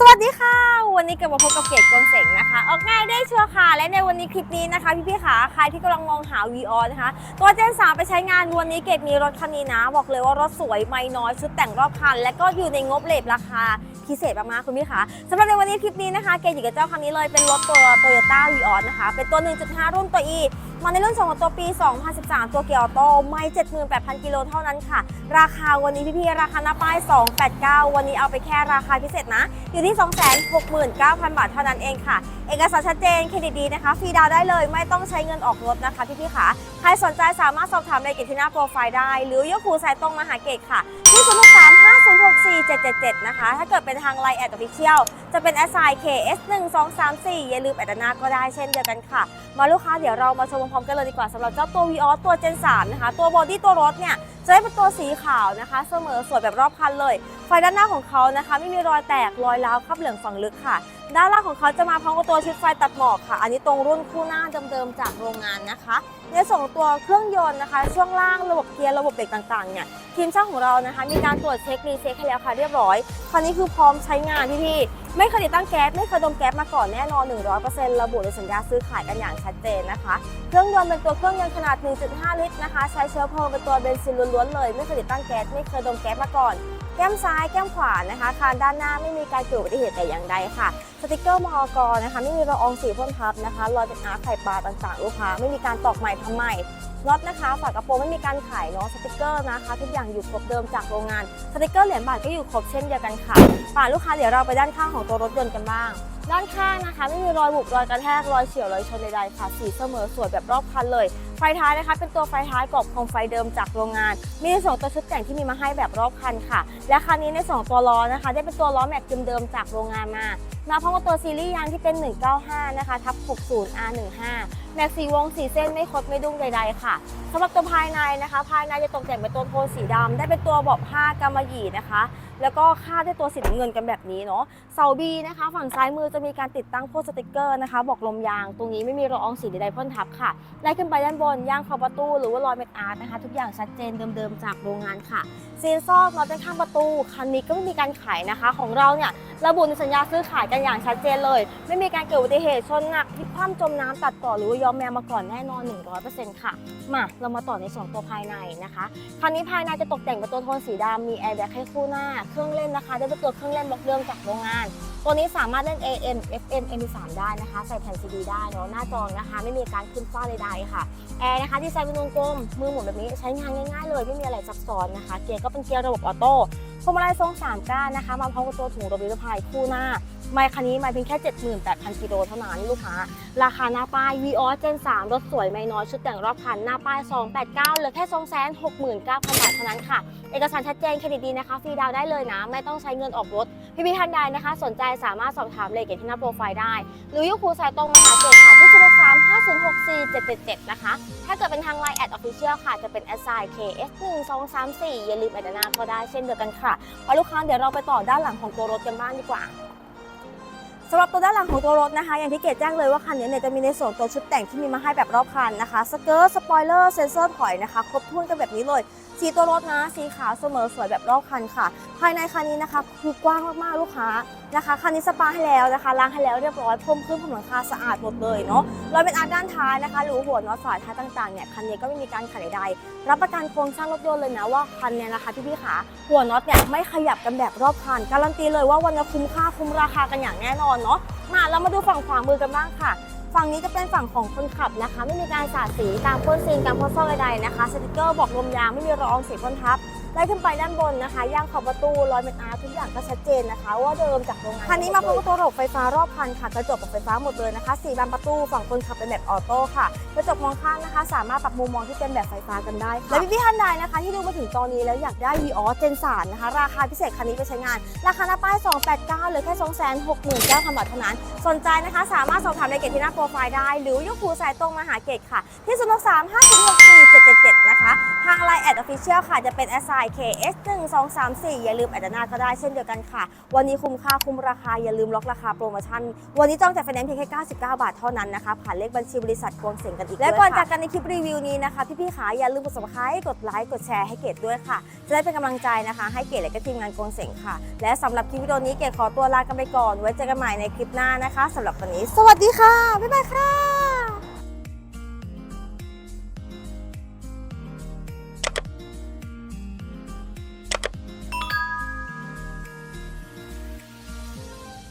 สวัสดีค่ะ วันนี้กลับมาพบกับเกดกวงเสงนะคะ ออกง่ายได้ชัวร์ค่ะ และในวันนี้คลิปนี้นะคะ พี่ๆค่ะใครที่กำลังมองหา v ีออนะคะตัวเจนสามไปใช้งานวันนี้เกดมีรถคันนี้นะ บอกเลยว่ารถสวยไม่น้อยชุดแต่งรอบคัน และก็อยู่ในงบเลทราคา พิเศษมากๆคุณพี่คะสำหรับในวันนี้คลิปนี้นะคะ เกดอยู่กับเจ้าคันนี้เลยเป็นรถตัวโตโยต้าวีออนะคะ เป็นตัว 1.5 รุ่นตัว E มาในรุ่นส่งของตัวปี 2013 ตัวเกียร์ออโต้ไม่ 78,000 กิโลเท่านั้นค่ะ ราคาวันนี้พี่ๆ ราคาหน้าป้าย 289 วันนี้เอาไปแค่ราคาพิเศษนะ อยู่ที่ 269,000 บาทเท่านั้นเองค่ะ เอกสารชัดเจน เครดิตดีนะคะ ฟรีดาวได้เลย ไม่ต้องใช้เงินออกรถนะคะพี่ๆค่ะ ใครสนใจสามารถสอบถามรายละเอียดที่หน้าโปรไฟล์ได้ หรือยกหูสายตรงมาหาเกตค่ะที่0 6 3 5 4 7 7 7 นะคะ ถ้าเกิดเป็นทางไลน์แอดออฟฟิเชียลจะเป็น s i k s 1 2 3 4 อย่าลืมแอดหน้าก็ได้เช่นเดียวกันค่ะ มาลูกค้าเดี๋ยวเรามาชมพร้อมๆกันเลยดีกว่าสำหรับเจ้าตัว v ีออตัว Gen 3 นะคะ ตัวบอดี้ตัวรถเนี่ย จะได้เป็นตัวสีขาวนะคะ เสมอสวยแบบรอบคันเลย ไฟด้านหน้าของเขานะคะ ไม่มีรอยแตกรอยร้าวคราบเหลืองฝังลึกค่ะ ด้านล่างของเขาจะมาพร้อมกับตัวชุดไฟตัดหมอกค่ะ อันนี้ตรงรุ่นคู่หน้าเดิมๆจากโรงงานนะคะ ในส่วนของตัวเครื่องยนต์นะคะ ช่วงล่างระบบเกียร์ระบบเบรกต่างๆเนี่ยทีมช่างของเรานะคะ มีการตรวจเช็ครีเช็คให้แล้วค่ะเรียบร้อยคันนี้คือพร้อมใช้งานพี่ ไม่เคยติดตั้งแก๊สไม่เคยดมแก๊สมาก่อนแน่นอน 100%ระบุในสัญญาซื้อขายกันอย่างชัดเจนนะคะ เครื่องยนต์เป็นตัวเครื่องยนต์ขนาด 1.5 ลิตรนะคะ ใช้เชื้อเพลิงเป็นตัวเบนซินล้วนๆเลย ไม่เคยติดตั้งแก๊สไม่เคยดมแก๊สมาก่อน แก้มซ้ายแก้มขวานะคะคานด้านหน้าไม่มีการเกิดอุบัติเหตุแต่อย่างใดค่ะสติกเกอร์มอกรนะคะ ไม่มีละอองสีพ่นทับนะคะรอยเป็นอาร์คไข่ปลาต่างๆ ลูกค้า ไม่มีการตอกใหม่ทำใหม่น็อตนะคะฝากระโปรงไม่มีการไขเนาะสติกเกอร์นะคะ ทุกอย่างอยู่ครบเดิมจากโรงงานสติกเกอร์เหรียญบาทก็อยู่ครบเช่นเดียวกันค่ะป่าลูกค้าเดี๋ยวเราไปด้านข้างของตัวรถยนต์กันบ้างด้านข้างนะคะ ไม่มีรอยบุบรอยกระแทกรอยเฉียวรอยชนใดๆค่ะ สีเสมอสวยแบบรอบคันเลย ไฟท้ายนะคะ เป็นตัวไฟท้ายกรอบโคมไฟเดิมจากโรงงาน มีในส่วนตัวชุดแต่งที่มีมาให้แบบรอบคันค่ะ และคันนี้ในส่วนของตัวล้อนะคะ ได้เป็นตัวล้อแม็กเดิมๆจากโรงงานมามาพร้อมกับตัวซีรีส์ยางที่เป็น 195 นะคะทับ 60 R15 แม็กสีวงสีเส้นไม่คดไม่ดุ้งใด ๆ ค่ะสำหรับตัวภายในนะคะ ภายในจะตกแต่งเป็นตัวโทนสีดำได้เป็นตัวเบาะผ้ากำมะหยี่นะคะ แล้วก็คาดด้วยตัวสีน้ำเงินกันแบบนี้เนาะเสาบีนะคะ ฝั่งซ้ายมือจะมีการติดตั้งโพสติกเกอร์นะคะ บอกลมยาง ตรงนี้ไม่มีรอยอองสีใดๆพ่นทับค่ะไล่ขึ้นไปด้านบนย่างขอประตูหรือว่ารอยเมคอาร์ตนะคะ ทุกอย่างชัดเจนเดิมๆจากโรงงานค่ะ ซีนซอกน็อตด้านข้างประตู คันนี้ก็ไม่มีการขายนะคะ ของเราเนี่ยระบุในสัญญาซื้อขายกันอย่างชัดเจนเลย ไม่มีการเกิดอุบัติเหตุชนหนักพลิกคว่ำจมน้ำตัดต่อหรือว่ายอมแมวมาก่อนแน่นอน 100%ค่ะ มาเรามาต่อในส่วนตัวภายในนะคะ คันนี้ภายในจะตกแต่งเป็นตัวโทนสีดำมีแอร์แบ็กให้คู่หน้า เครื่องเล่นนะคะได้เป็นตัวเครื่องเล่นบล็อกเดิมจากโรงงาน ตัวนี้สามารถเล่น AM FM MP3 ได้นะคะ ใส่แผ่นซีดีได้เนาะหน้าจอนะคะ ไม่มีการขึ้นฟ้าใดๆค่ะแอร์นะคะดีไซน์เป็นวงกลมมือหมุนแบบนี้ใช้งานง่ายๆเลยไม่มีอะไรซับซ้อนนะคะเกียร์ก็เป็นเกียร์ระบบออโต้พวงมาลัยทรงสามก้านนะคะ มาพร้อมกับตัวถุงลมนิรภัยคู่หน้า ไมค์คันนี้ไมค์เพียงแค่ 78,000 กิโลเท่านั้นลูกค้า ราคาหน้าป้าย v ีออ Gen 3รถสวยไม่น้อยชุดแต่งรอบคัน หน้าป้าย 289เหลือแค่ 269,000 บาทเท่านั้นค่ะ เอกสารชัดเจนเครดิตดีนะคะ ฟรีดาวได้เลยนะ ไม่ต้องใช้เงินออกรถ พี่พี่ท่านใดนะคะ สนใจสามารถสอบถามเลขเกตที่หน้าโปรไฟล์ได้ หรือยกคูสายตรงมาหาเกตค่ะที่0 6 3 5 0 6 4 7 7 7 นะคะ ถ้าเกิดเป็นทางไลน์แอดออฟฟิเชียลค่ะ จะเป็น s i k s 1 2 3 4อย่าลืมแอดหน้าก็ได้เช่นเดียวกันค่ะเอาลูกค้าเดี๋ยวเราไปต่อด้านหลังของตัวรถกันบ้างดีกว่า สำหรับตัวด้านหลังของตัวรถนะคะ อย่างที่เกดแจ้งเลยว่าคันนี้เนี่ยจะมีในส่วนตัวชุดแต่งที่มีมาให้แบบรอบคันนะคะสเกิร์ตสปอยเลอร์เซนเซอร์ถอยนะคะ ครบถ้วนกันแบบนี้เลย สีตัวรถนะ สีขาวเสมอสวยแบบรอบคันค่ะ ภายในคันนี้นะคะคือกว้างมากๆลูกค้านะคะคันนี้สปาให้แล้วนะคะล้างให้แล้วเรียบร้อยพรมขึ้นผมหลังคาสะอาดหมดเลยเนาะรอยเป็นอาร์ด้านท้ายนะคะหรือหัวน็อตฝาท้ายต่างๆเนี่ยคันนี้ก็ไม่มีการขัดใดๆรับประกันโครงสร้างรถยนต์เลยนะว่าคันเนี้นะคะพี่ๆขาหัวน็อตเนี่ยไม่ขยับกันแบบรอบคัน การันตีเลยว่าวันนี้คุ้มค่าคุ้มราคากันอย่างแน่นอนเนาะมาเรามาดูฝั่งขวามือกันบ้างค่ะ ฝั่งนี้จะเป็นฝั่งของคนขับนะคะ ไม่มีการสาดสีการพ่นซีนการพ่นซอมใดๆนะคะสติกเกอร์บอกลมยางไม่มีรอยอองสีพ่นทับ ไล่ขึ้นไปด้านบนนะคะย่างขอบประตูรอยเม็ดอาร์ทุกอย่างก็ชัดเจนนะคะ ว่าเดิมจากโรงงานคันนี้มาพร้อมกับตัวระบบไฟฟ้ารอบคันค่ะกระจกแบบไฟฟ้าหมดเลยนะคะสี่บานประตูฝั่งคนขับเป็นแบบออโต้ค่ะกระจกมองข้างนะคะ สามารถปรับมุมมองที่เป็นแบบไฟฟ้ากันได้ค่ะและพี่ๆท่านใดนะคะ ที่ดูมาถึงตอนนี้แล้วอยากได้ v ีออเจนสานนะคะ ราคาพิเศษคันนี้ไปใช้งาน ราคาหน้าป้าย 289เหลือแค่269,000บาทเท่านั้น สนใจนะคะ สามารถสอบถามในเกตที่หน้าโปรไฟล์ได้ หรือยกหูสายตรงมาหาเกตค่ะ ที่0 6 3 5 0 6 4 7 7 7นะคะนะคะทาง Line แอดออฟฟิเชียลค่ะจะเป็น s i KS 1 2 3 4 อย่าลืมแอดหน้าก็ได้เช่นเดียวกันค่ะ วันนี้คุ้มค่าคุ้มราคาอย่าลืมล็อกราคาโปรโมชั่น วันนี้ต้องจ่ายไฟแนนซ์เพียงแค่ 99 บาทเท่านั้นนะคะ ผ่านเลขบัญชีบริษัทกวงเสงกันอีกและก่อนจากกันในคลิปรีวิวนี้นะคะพี่ๆขาอย่าลืมกด subscribe กดไลค์กดแชร์ให้เกดด้วยค่ะ จะได้เป็นกำลังใจนะคะ ให้เกดและก็ทีมงานกวงเสงค่ะ และสำหรับคลิปวิดีโอนี้เกดขอตัวลากันไปก่อน ไว้เจอกันใหม่ในคลิปหน้านะคะสำหรับวันนี้ สวัสดีค่ะบ๊ายบายค่ะ